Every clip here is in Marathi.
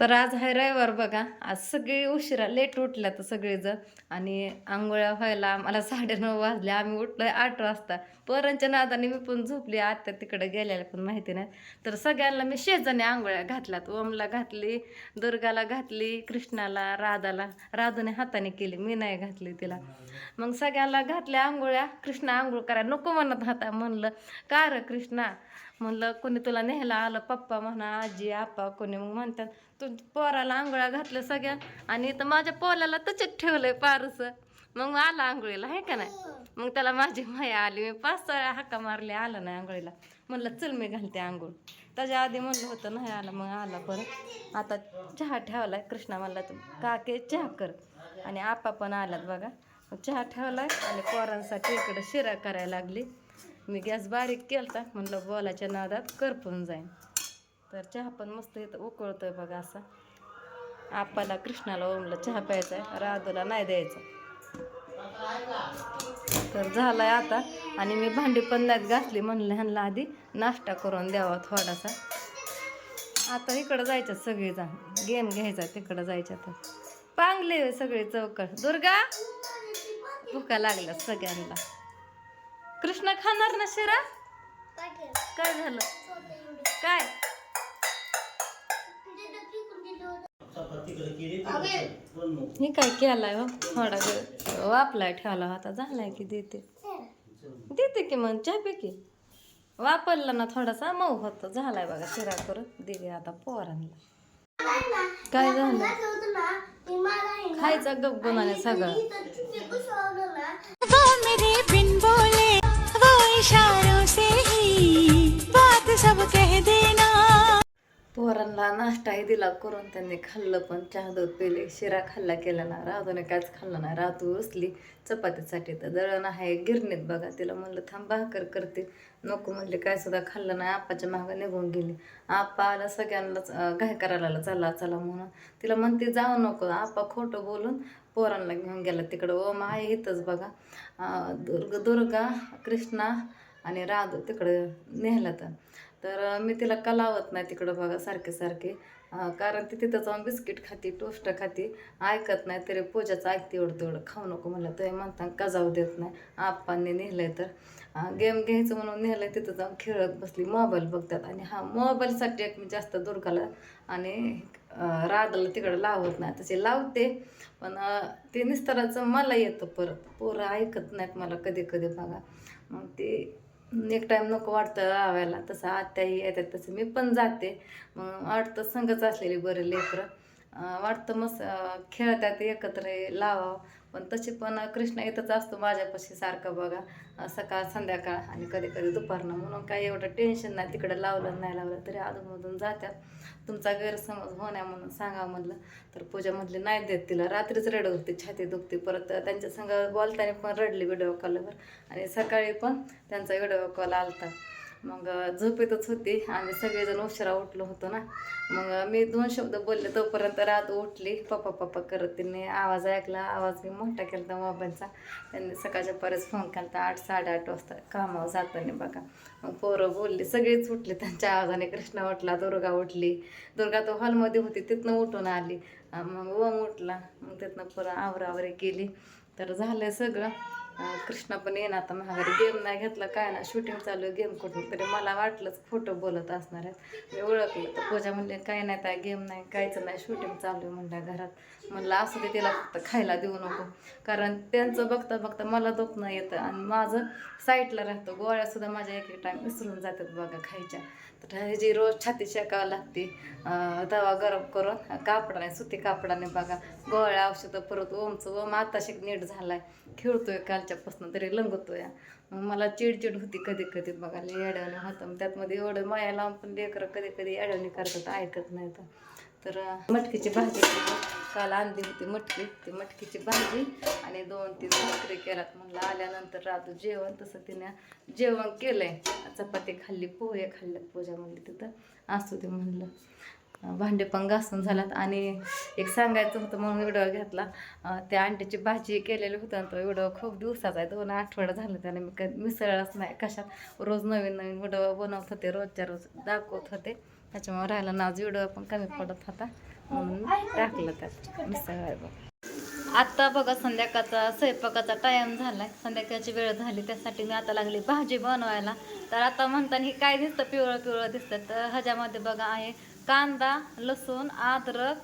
तर आज हाय रविवार बघा. आज सगळी उशिरा लेट उठल्या तर सगळेजण. आणि आंघोळ्या व्हायला आम्हाला साडेनऊ वाजले. आम्ही उठलोय आठ वाजता. पोरांच्या नादाने मी पण झोपली. आत्या तिकडे गेलेल्या पण माहिती नाही. तर सगळ्यांना मी शेजाने आंघोळ्या घातल्यात. ओमला घातली दुर्गाला घातली कृष्णाला राधाला. राधूने हाताने केली. मी नाही घातली तिला. मग सगळ्यांना घातल्या आंघोळ्या. कृष्णा आंघोळ करा नको म्हणत हाता. म्हणलं का र कृष्णा? म्हणलं कोणी तुला न्यायला आलं पप्पा म्हणा आजी आप्पा कोणी मग म्हणतात तू पोराला आंघोळ्या घातलं सगळ्या आणि तर माझ्या पोलाला तसेच ठेवलंय पारसं. मग आला आंघोळीला आहे का नाही? मग त्याला माझी माया आली मी पाच सहा हाका मारले आलं नाही आंघोळीला. म्हणलं चल मी घालते आंघोळ. त्याच्या आधी म्हणलं होतं नाही आलं मग आला परत आता चहा ठेवलाय कृष्णा म्हणला तू काके चहा कर. आणि आपा पण आलात बघा. मग चहा ठेवलाय आणि पोरांसाठी इकडं शिरा करायला लागली. मी गॅस बारीक केलता म्हणलं बोलाच्या नादात करपून जाईन. तर चहा पण मस्त इथं उकळतोय बघा असा. आपाला कृष्णाला ओमला चहा प्यायचा आहे राधूला नाही द्यायचा. तर झालाय आता आणि मी भांडी पण नाहीत घातली म्हणलं ह्यांना आधी नाश्ता करून द्यावा थोडासा. आता इकडं जायचं सगळेजण. गेम घ्यायचा तिकडं जायचं तर पांगले सगळे चौकट दुर्गा? भुका लागल्या सगळ्यांना. कृष्णा खाणार ना शिरा? काय झालं? काय? हे काय केलाय हो? थोडा वेळ. वापलाय ठेवला होता. झालाय की देते. देते की मग चहा पे की. वापरला ना थोडासा मऊ होतो. झालाय बघा शिरा करत दिले आता पोरांना. काय झालं? खायचा गप गुणाने सगळं. त्यांना नाश्ताही दिला करून त्यांनी खाल्लं पण चहा दूध पिले. शिरा खाल्ला केला ना राधूने काहीच खाल्लं नाही. राधू उसली चपातीसाठी तर दळण आहे. गिरणीत बघा. तिला म्हणलं थांब भाकर करते. नको म्हणले. काय सुद्धा खाल्लं नाही. आप्पाच्या मागं निघून गेली. आप्पा आला सगळ्यांनाच घाय करायला चला चला म्हणून. तिला म्हणते जाऊ नको. आप्पा खोटं बोलून पोरांना घेऊन गेला तिकडं. ओ माय इथंच बघा. दुर्ग दुर्गा कृष्णा आणि राधू तिकडं नेहला तर तर मी तिला का लावत नाही तिकडं बघा सारखे सारखे. कारण ती तिथं जाऊन बिस्किट खाती टोस्ट खाती. ऐकत नाही तरी पूजाचं ऐकते एवढं तेवढं. खाऊ नको म्हणलं ते म्हणता का जाऊ देत नाही? आप्पांनी नेहलंय तर. गेम घ्यायचं म्हणून नेहलंय तिथं जाऊन खेळत बसली मोबाईल बघतात. आणि हा मोबाईलसाठी एक मी जास्त दुर्गाला आणि राधाला तिकडं लावत नाही. तसे लावते पण ते निस्तराचं मला येतं परत. पोरं ऐकत नाहीत मला कधी कधी बघा. मग ते एक टाईम नको वाटतं आव्याला. तसं आत्याही येतात तसं. मी पण जाते. मग वाटतं संगच असलेली बरं लेकरं. वाटतं मस्त खेळतात एकत्र लावावं. पण तशी पण कृष्ण येतच असतो माझ्यापाशी सारखं बघा. सकाळ संध्याकाळ आणि कधी कधी दुपारनं. म्हणून काही एवढं टेन्शन नाही. तिकडं लावलं नाही लावलं तरी अधूनमधून जातात तुमचा गैरसमज होण्या म्हणून सांगा म्हणलं. तर पूजा म्हटली नाही देत तिला. रात्रीच रडत होती छाती दुखते. परत त्यांच्या संग बोलताना पण रडली व्हिडिओ कॉलवर आणि सकाळी पण त्यांचा व्हिडिओ कॉल आलता. मग झोपेतच होती. आम्ही सगळेजण उशिरा उठलो होतो ना. मग मी दोन शब्द बोलले तोपर्यंत रात उठली. पप्पा पप्पा करत तिने आवाज ऐकला. आवाज मी मोठा केला होता मोबाईलचा. त्यांनी सकाळच्या परत फोन केला आठ साडेआठ वाजता कामावर जाताना बघा. मग पोरं बोलली सगळेच उठले. त्यांच्या आवाजाने कृष्णा उठला दुर्गा उठली. दुर्गा तो हॉलमध्ये होती तिथनं उठून आली. मग ओम उठला. मग तिथनं पुरा आवरावरी केली. तर झालं सगळं. कृष्णा पण येणार आता महागारी गेम नाही घेतला काय ना शूटिंग चालू आहे गेम कुठून तरी. मला वाटलंच खोटं बोलत असणार आहेत. मी ओळखलं तर पूजा म्हणले काय नाही काय गेम नाही कायचं नाही. शूटिंग चालू आहे म्हणल्या घरात. म्हणलं असं दे तिला फक्त खायला देऊ नको. कारण त्यांचं बघता बघता मला दुखणं येतं आणि माझं साईडला राहतं. गोळ्यासुद्धा माझ्या एक एक टाईम विसरून जातात बघा खायच्या. तर ह्याची रोज छाती शेकावं लागते दवा तवा गरम करून कापडाने सुती कापडाने बघा. गोळ्या औषधं परत ओमचं ओम आता शिक नीट आहे खेळतोय कालच्यापासून तरी लंगतोय मग मला चिडचिड होती कधी कधी बघा लय येड्याने होतं. मग त्यातमध्ये एवढं माया लावून पण लेकरं कधी कधी येड्याने करतात ऐकत नाही तर तर मटकीची भाजी काल. आणली होती मटकी. ती मटकीची भाजी आणि दोन तीन भाकरी केल्यात. म्हणलं आल्यानंतर राहतो जेवण. तसं तिने जेवण केलंय. चपाती खाल्ली पोहे खाल्ले पूजा म्हणली तिथं. असू दे म्हणलं. भांडे पण घासून झाल्यात आणि एक सांगायचं होतं म्हणून व्हिडिओ घेतला. त्या अंड्याची भाजी केलेली होती आणि तो व्हिडिओ खूप दिवसाचा आहे. दोन आठवडा झालं त्याने मी कधी मिसळलाच नाही. कशात? रोज नवीन नवीन व्हिडिओ बनवत होते रोजच्या रोज दाखवत होते. त्याच्यामुळे राहिला आज व्हिडिओ पण कमी पडत होता. म्हणून टाकलं त्यात. मिसळ आत्ता बघा संध्याकाळचा स्वयंपाकाचा झाला झालाय. संध्याकाळची वेळ झाली त्यासाठी मी आता लागली भाजी बनवायला. तर आता म्हणताना हे काय दिसतं? पिवळं पिवळं दिसतं. तर ह्याच्यामध्ये बघा आहे कांदा लसूण अद्रक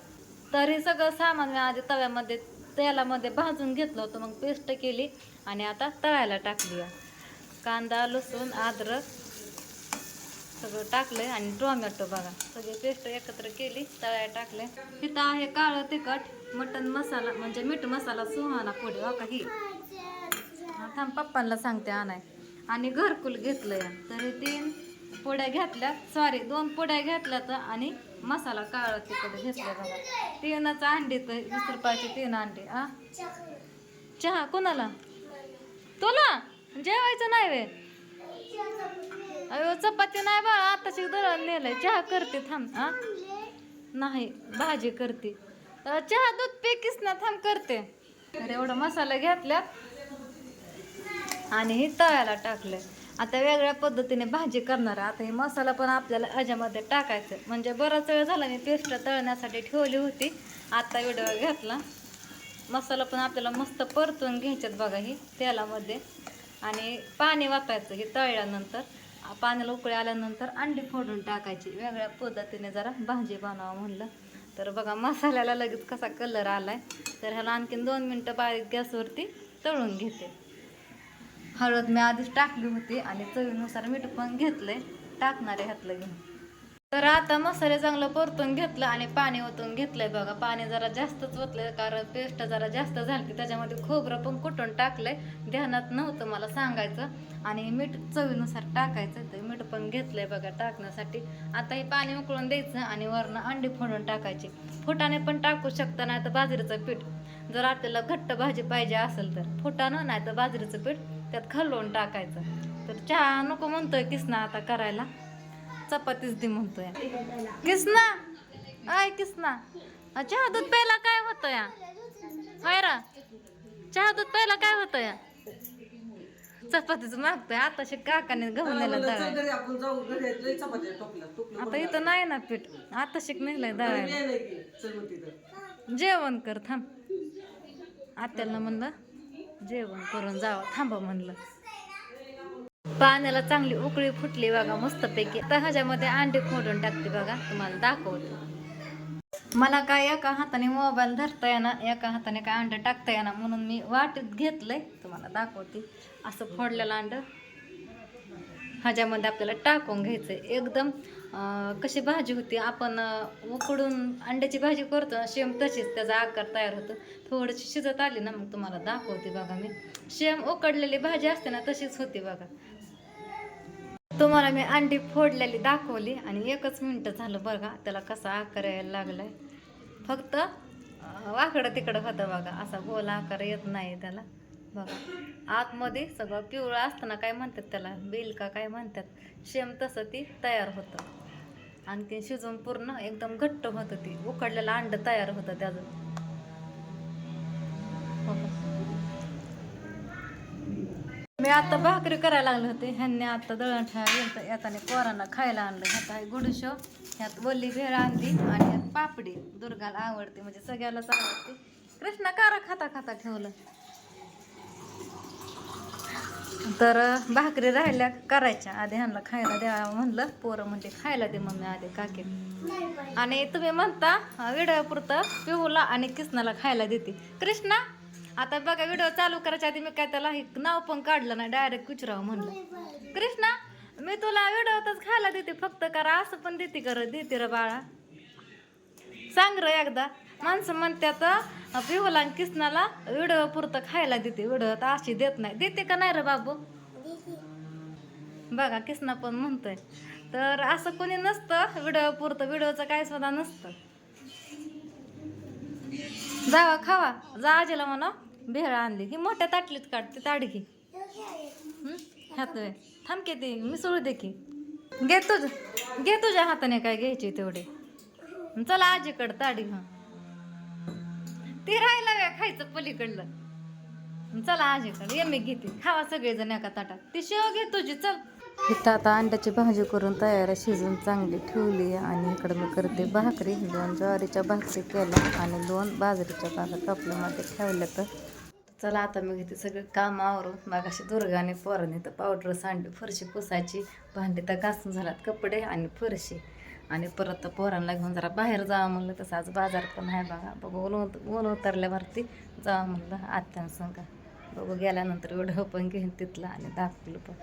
तर हे सगळं सामान मी आधी तव्यामध्ये तेलामध्ये भाजून घेतलं होतं. मग पेस्ट केली आणि आता तळायला टाकली कांदा लसूण अद्रक सगळं टाकलंय आणि टोमॅटो बघा. सगळी पेस्ट एकत्र केली तळ्या टाकले तिथं आहे काळं तिखट मटन मसाला म्हणजे मीठ मसाला सुहाना पुढे हो का ही? थांब पप्पांना सांगते आणाय. आणि घरकुल घेतलंय. या तरी तीन पुड्या घेतल्या. सॉरी दोन पुड्या घेतल्या तर आणि मसाला काळं तिकडे घेतलं बघा. तीनच अंडी तर वीस रुपयाचे तीन अंडी आ? चहा कोणाला? तुला? जेवायचं नाही वे अयो चपाती नाही बा आताशी दळण नेलंय. चहा करते थांब आ? नाही भाजी करते. चहा दूध पेकीस ना थांब करते. तर एवढा मसाला घेतल्यात. आणि हे तळायला टाकलंय. आता वेगळ्या पद्धतीने भाजी करणार आता हे मसाला पण आपल्याला ह्याच्यामध्ये टाकायचं. म्हणजे बराच वेळ झाला मी पेस्ट तळण्यासाठी ठेवली होती. आता व्हिडिओ घातला. मसाला पण आपल्याला मस्त परतून घ्यायच्यात बघा ही तेलामध्ये. आणि पाणी वापरायचं हे तळल्यानंतर. पाण्याला उकळी आल्यानंतर अंडी फोडून टाकायची. वेगळ्या पद्धतीने जरा भाजी बनवावं म्हणलं. तर बघा मसाल्याला लगेच कसा कलर आला आहे तर ह्याला आणखीन दोन मिनटं बारीक गॅसवरती तळून घेते. हळद मी आधीच टाकली होती आणि चवीनुसार मीठ पण घेतलंय. टाकणारे ह्यातलं घेऊन. तर आता मसाले चांगलं परतून घेतलं आणि पाणी ओतून घेतलंय बघा. पाणी जरा जास्तच ओतलंय कारण पेस्ट जरा जास्त झाली त्याच्यामध्ये खोबरं पण कुटून टाकलंय ध्यानात नव्हतं मला सांगायचं. आणि मीठ चवीनुसार टाकायचं तर मीठ पण घेतलंय बघा टाकण्यासाठी. आता हे पाणी उकळून द्यायचं आणि वरनं अंडी फोडून टाकायची. फुटाने पण टाकू शकता नाही तर बाजरीचं पीठ. जर आपल्याला घट्ट भाजी पाहिजे असेल तर. फुटानं नाही तर बाजरीचं पीठ. त्यात खालवून टाकायचं. तर चहा नको म्हणतोय किसना आता करायला. चपातीच दे म्हणतोय. किसना? आय किसना. चहा दूध प्यायला काय होतं या चहा दूध प्यायला काय होतं या चपातीच मागतोय. आता काकाने गहू नेला दळाय टोपलं आता इथं नाही ना पीठ. आता शिक नेलंय दळायला. जेवण कर थांब. आत्याला म्हणलं जेवण करून जावं. थांबा म्हणलं. पाण्याला चांगली उकळी फुटली बघा मस्तपैकी. आता ह्याच्यामध्ये अंडे फोडून टाकते बघा. तुम्हाला दाखवते. मला काय एका हाताने मोबाईल धरता येणार एका हाताने काय अंड टाकता येणार म्हणून मी वाटत घेतलंय. तुम्हाला दाखवते. असं फोडलेलं अंड. ह्याच्यामध्ये आपल्याला टाकून घ्यायचं आहे एकदम कशी भाजी होती आपण उकडून अंड्याची भाजी करतो शेम तशीच त्याचा आकार तयार होतो. थोडीशी शिजत आली ना मग तुम्हाला दाखवते बघा मी. शेम उकडलेली भाजी असते ना तशीच होती बघा. तुम्हाला मी अंडी फोडलेली दाखवली आणि एकच मिनटं झालं बघा त्याला कसा आकार यायला लागलाय. फक्त वाकडं तिकडं होतं बघा असा गोल आकार येत नाही त्याला. बघा. आतमध्ये सगळं पिवळं असताना काय म्हणतात त्याला? बेल का काय म्हणतात? शेम तसं ती तयार होतं. आणि ते शिजून पूर्ण एकदम घट्ट होतं ती. उकडलेलं अंड तयार होतं त्याचं. मी आता भाकरी करायला लागले होते. ह्यांनी आता दळण ठेवायला येताना पोरांना खायला आणलं. ह्यात आहे गुडशो ह्यात वल्ली भेळ आणली आणि ह्यात पापडी. दुर्गाला आवडते. म्हणजे सगळ्यालाच आवडते. कृष्णा कारा खाता खाता ठेवलं. तर भाकरी राहिल्या करायच्या. आधी ह्यांना खायला द्यावं म्हणलं. पोरं म्हणजे खायला दे मम्मी आधी काकी. आणि तुम्ही म्हणता व्हिडिओ पिहूला आणि किसनाला खायला देते. कृष्णा आता बघा व्हिडिओ चालू करायच्या आधी मी काय त्याला हे नाव पण काढलं नाही डायरेक्ट कुचरावं म्हणलं. कृष्णा मी तुला व्हिडिओतच खायला देते फक्त करा असं पण देते कर देते र बाळा. सांग र एकदा. माणसं म्हणतात पिहूला आणि किसनाला व्हिडिओ पुरतं खायला देते व्हिडिओ तर अशी देत नाही. देते का नाही रे बाबू? बघा किसना पण म्हणतोय. तर असं कोणी नसतं व्हिडिओ पुरतं व्हिडिओचं काय सुद्धा नसतं. जावा खावा. जा आजीला म्हणा भेळ आणली ही मोठ्या ताटलीत काढ ती ताड घे थांबके थांब की ती मिसळू दे की. घे तुझ घे तुझ्या हाताने काय घ्यायची तेवढे. चला आजीकडं ताडी हा ते राहायला वेळ खायचं पलीकडलं. चला आजीकडे मी घेते. खावा सगळेजण एका ताटात. ती शेव घे तुझी चल. इथं आता अंड्याची भाजी करून तयार शिजून चांगली ठेवली आणि इकडं मी करते भाकरी. दोन ज्वारीच्या भाकरी केल्या आणि दोन बाजरीच्या भाकरी कपल्यामध्ये ठेवल्या तर. चला आता मी घेते सगळं काम आवरून. मग अशी दुर्गाने पोराने तर पावडर सांडली फरशी पुसायची. भांडी तर घासून झालात कपडे आणि फरशी. आणि परत पोरांना घेऊन जरा बाहेर जावं म्हणलं तसं आज बाजार पण आहे बघा. बघू ऊन ऊन उतरल्यावरती जावं म्हणलं आत्यांसंग बघू गेल्यानंतर एवढं पण घेईन तिथलं आणि दाखवलं पण.